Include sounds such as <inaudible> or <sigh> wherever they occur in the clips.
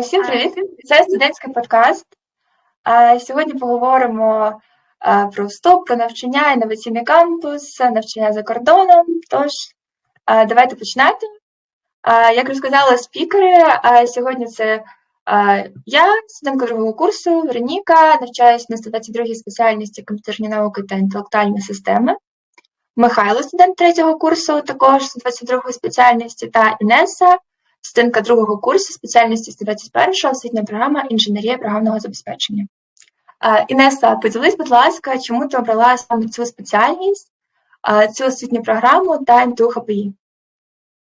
Всім привіт! Це студентський подкаст. Сьогодні поговоримо про вступ, про навчання, інноваційний кампус, навчання за кордоном. Тож, давайте починати. Як розказали спікери, сьогодні це я, студентка другого курсу, Вероніка, навчаюся на 122-й спеціальності комп'ютерні науки та інтелектуальні системи. Михайло, студент третього курсу, також 122-ї спеціальності, та Інеса, студентка другого курсу спеціальності 121 освітня програма інженерія програмного забезпечення. Е, Інеса, поділись, будь ласка, чому ти обрала саме цю спеціальність, е, цю освітню програму та НТУ ХПІ?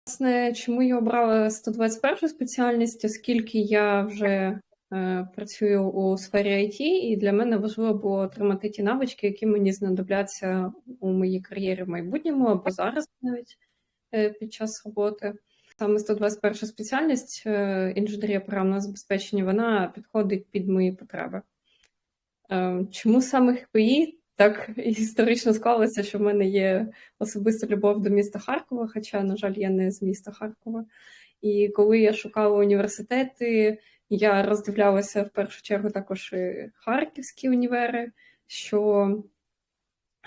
Власне, чому я обрала 121 спеціальність, оскільки я вже е, працюю у сфері IT, і для мене важливо було отримати ті навички, які мені знадобляться у моїй кар'єрі в майбутньому або зараз навіть е, під час роботи. Саме 121 спеціальність е, інженерія програмного забезпечення вона підходить під мої потреби. Е, Чому саме ХПІ? Так <laughs> історично склалося, що в мене є особиста любов до міста Харкова, хоча, на жаль, я не з міста Харкова. І коли я шукала університети, я роздивлялася в першу чергу також і харківські універи, що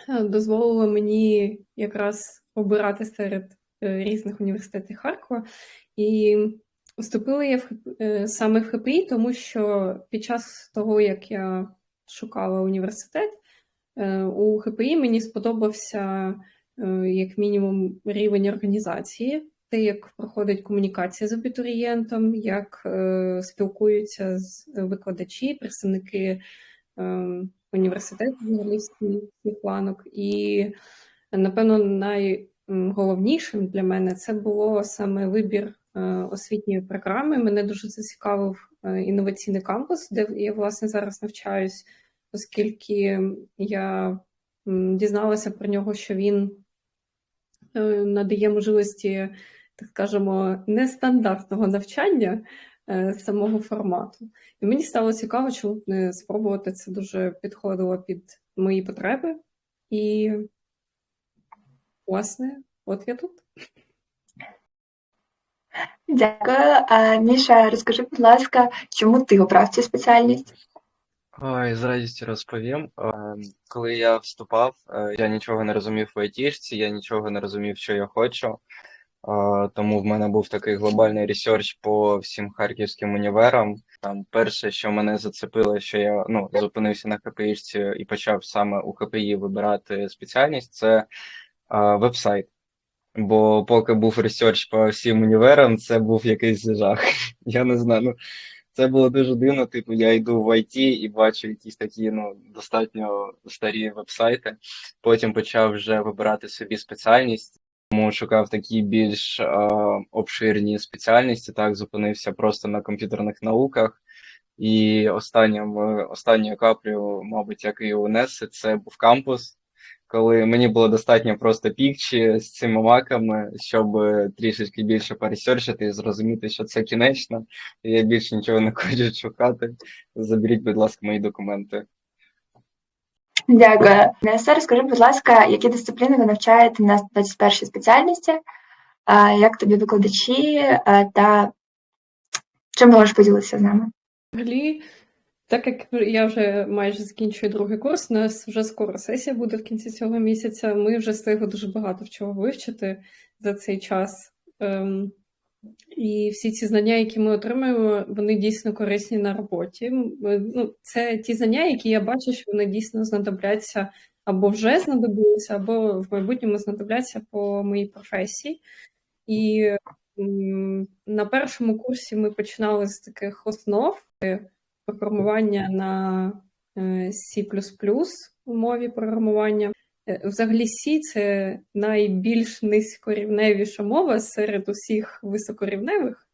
е, дозволило мені якраз обирати серед різних університетів Харкова. І вступила я в е, саме в ХПІ, тому що під час того, як я шукала університет, Е, У ХПІ мені сподобався е, як мінімум рівень організації, те, як проходить комунікація з абітурієнтом, як спілкуються з викладачі, представники університету журналістських планок. І, напевно, найголовнішим для мене це було саме вибір е, освітньої програми. Мене дуже зацікавив е, інноваційний кампус, де я власне зараз навчаюсь оскільки я дізналася про нього, що він е, надає можливості, так скажемо, нестандартного навчання самого формату. І мені стало цікаво, чому не спробувати це дуже підходило під мої потреби. І, власне, от я тут. Дякую. Е, Міша, розкажи, будь ласка, чому ти обрав цю спеціальність? Ой, з радістю розповім. Коли я вступав, я нічого не розумів в айтішці, я нічого не розумів, що я хочу. Тому в мене був такий глобальний ресерч по всім харківським універам. Там перше, що мене зацепило, що я ну, зупинився на ХПІшці і почав саме у ХПІ вибирати спеціальність, це веб-сайт. Бо поки був ресерч по всім універам, це був якийсь жах. <laughs> Я не знаю. Ну, це було дуже дивно. Типу, я йду в IT і бачу якісь такі ну, достатньо старі веб-сайти. Потім почав вже вибирати собі спеціальність, тому шукав такі більш е, обширні спеціальності. Так, зупинився просто на комп'ютерних науках. І останнім, останньою каплею, мабуть, як і у це був кампус коли мені було достатньо просто пікчі з цими маками, щоб трішечки більше пересерчити і зрозуміти, що це кінечно, і я більше нічого не <laughs> хочу шукати. Заберіть, будь ласка, мої документи. Дякую. Інеса, розкажи, будь ласка, які дисципліни ви навчаєте на 21 спеціальності, Е, як тобі викладачі е, та чим можеш поділитися з нами? Взагалі, так як я вже майже закінчую другий курс, у нас вже скоро сесія буде в кінці цього місяця. Ми вже встигли дуже багато чого вивчити за цей час. Ем, і всі ці знання, які ми отримуємо, вони дійсно корисні на роботі. М, е, Ну, це ті знання, які я бачу, що вони дійсно знадобляться або вже знадобилися, або в майбутньому знадобляться по моїй професії. І м, на першому курсі ми починали з таких основ програмування на е, C++ у мові програмування. Е, Взагалі, C – це найбільш низькорівневіша мова серед усіх високорівневих.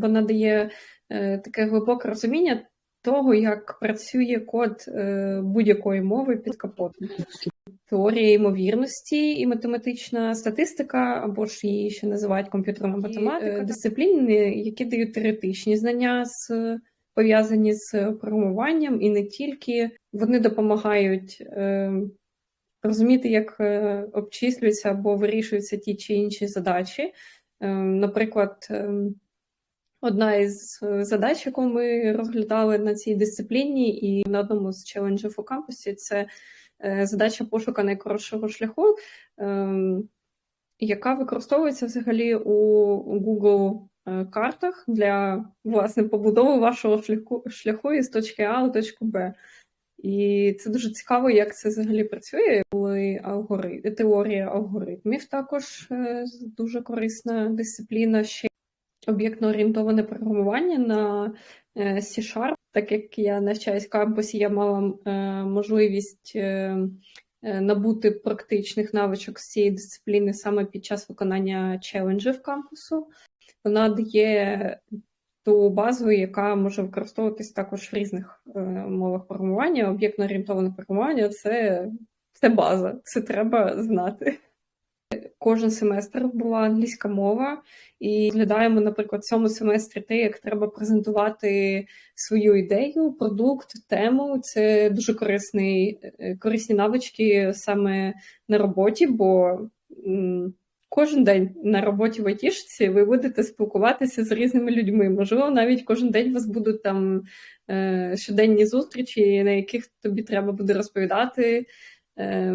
Вона дає е, таке глибоке розуміння того, як працює код будь-якої мови під капотом. Теорія ймовірності і математична статистика, або ж її ще називають комп'ютерна математика, дисципліни, які дають теоретичні знання з пов'язані з програмуванням, і не тільки вони допомагають е, розуміти, як е, обчислюються або вирішуються ті чи інші задачі. Е, наприклад, е, одна із е, задач, яку ми розглядали на цій дисципліні, і на одному з челенджів у кампусі це задача пошука найкоротшого шляху, ем, яка використовується взагалі у Google картах для власне побудови вашого шляху, шляху із точки А у точку Б. І це дуже цікаво, як це взагалі працює, коли алгоритм, теорія алгоритмів також е, дуже корисна дисципліна. Ще об'єктно-орієнтоване програмування на е, C-Sharp. Так як я навчаюсь в кампусі, я мала е, можливість е, е, набути практичних навичок з цієї дисципліни саме під час виконання челенджів кампусу. Вона дає ту базу, яка може використовуватись також в різних е, мовах програмування. Об'єктно-орієнтоване програмування це, це база, це треба знати. Кожен семестр була англійська мова, і розглядаємо, наприклад, в цьому семестрі те, як треба презентувати свою ідею, продукт, тему. Це дуже корисний, е, корисні навички саме на роботі, бо кожен день на роботі в айтішці ви будете спілкуватися з різними людьми. Можливо, навіть кожен день у вас будуть там е, щоденні зустрічі, на яких тобі треба буде розповідати. Е,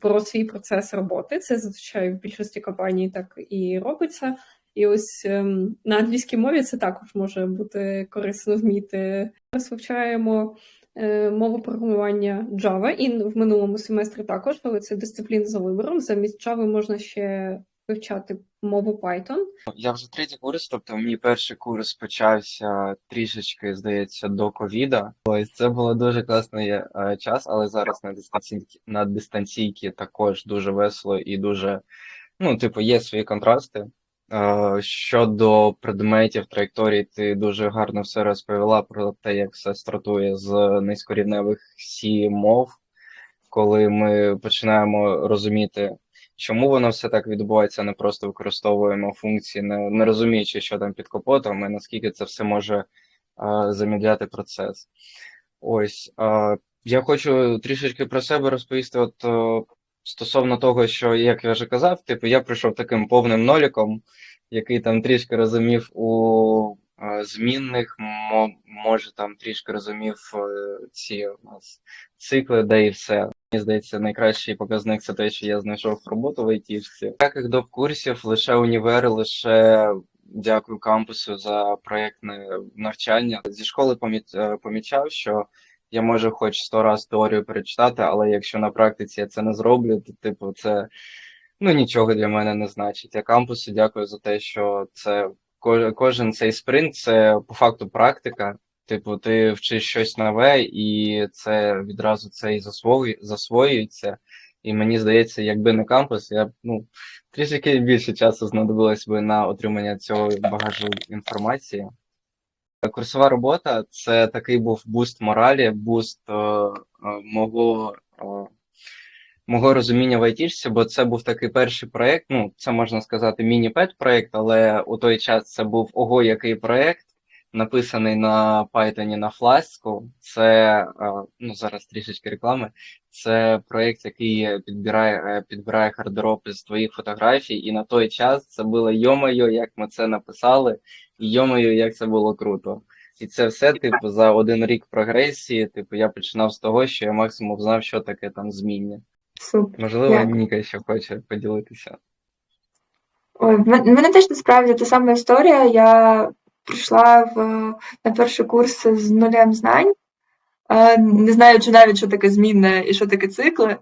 про свій процес роботи. Це зазвичай в більшості компаній так і робиться. І ось ем, на англійській мові це також може бути корисно вміти. Зараз вивчаємо мову програмування Java, і в минулому семестрі також, але це дисципліна за вибором. Замість Java можна ще вивчати мову Python. Я вже третій курс, тобто мій перший курс почався трішечки, здається, до ковіда. Ось це було дуже класний е, час, але зараз на дистанційки на дистанційки також дуже весело і дуже, ну, типу, є свої контрасти. Е, Щодо предметів траєкторії, ти дуже гарно все розповіла про те, як все стартує з низькорівневих сі мов, коли ми починаємо розуміти, чому воно все так відбувається, не просто використовуємо функції, не, не розуміючи, що там під капотом, і наскільки це все може е, замедляти процес. Ось е, я хочу трішечки про себе розповісти. От стосовно того, що, як я вже казав, типу, я прийшов таким повним ноліком, який там трішки розумів у е, змінних, мо- може там трішки розумів е, ці у нас цикли, де і все. Мені здається, найкращий показник це те, що я знайшов роботу в айтішці. Ніяких доп. курсів, лише універ, лише дякую кампусу за проєктне навчання. Зі школи е, помічав, що я можу хоч сто раз теорію перечитати, але якщо на практиці я це не зроблю, то типу це ну нічого для мене не значить. Я кампусу дякую за те, що це кож- кожен цей спринт це по факту практика. Типу, ти вчиш щось нове, і це відразу це і засвоюється. І мені здається, якби не кампус, я б ну трішки більше часу знадобилось би на отримання цього багажу інформації. Курсова робота це такий був буст моралі, буст е, е, мого, е, мого розуміння в айтішці, бо це був такий перший проєкт. Ну, це можна сказати, міні-пет проєкт, але у той час це був ого, який проєкт, написаний на Python на Flask. Це е, ну зараз трішечки реклами. Це проєкт, який підбирає, е, підбирає гардероб з твоїх фотографій, і на той час це було йомайо, як ми це написали. І йомаю, як це було круто. І це все, типу, за один рік прогресії, типу, я починав з того, що я максимум знав, що таке там зміння. Супер. Можливо, Дякую. Ніка ще хоче поділитися. Ой, в мене теж насправді та сама історія. Я прийшла в, на перший курс з нулем знань, е, не знаючи навіть, що таке змінне і що таке цикли.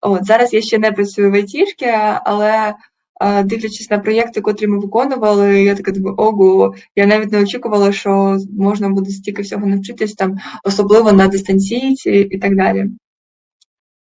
От, зараз я ще не працюю в айтішці, але е, дивлячись на проєкти, котрі ми виконували, я така думаю, ого, я навіть не очікувала, що можна буде стільки всього навчитись там, особливо на дистанційці і так далі.